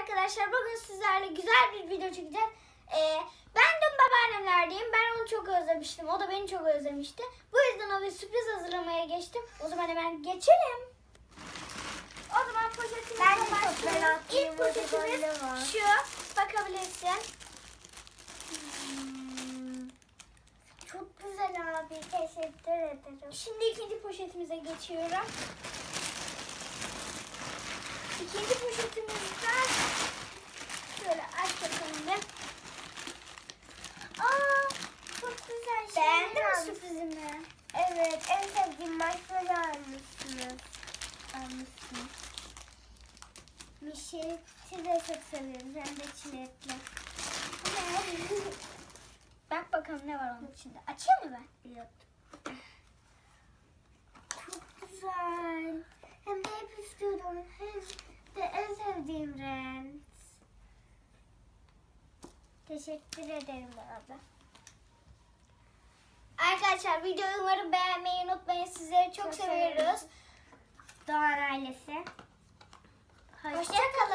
arkadaşlar. Bugün sizlerle güzel bir video çekeceğiz. Ee, ben dün babaannemlerdeyim. Ben onu çok özlemiştim. O da beni çok özlemişti. Bu yüzden o bir sürpriz hazırlamaya geçtim. O zaman hemen geçelim. O zaman poşetimize Ben de çok başlayalım. İlk poşetimiz şu. Bakabilirsin. Hmm. Çok güzel abi. Teşekkür ederim. Şimdi ikinci poşetimize geçiyorum. İkinci poşetimizden Evet, en sevdiğim marshmallow almışsınız. Almışsınız. Mişeti de çok seviyorum. Hem de çilekli. Bak bakalım ne var onun içinde. Açayım mı ben? Yok. Çok güzel. Hem de hep istiyordum. Hem de en sevdiğim renk. Teşekkür ederim abi. Arkadaşlar videoyu umarım beğenmeyi unutmayın. Sizleri çok, Çok seviyoruz. Doğan ailesi. Hoşçakalın.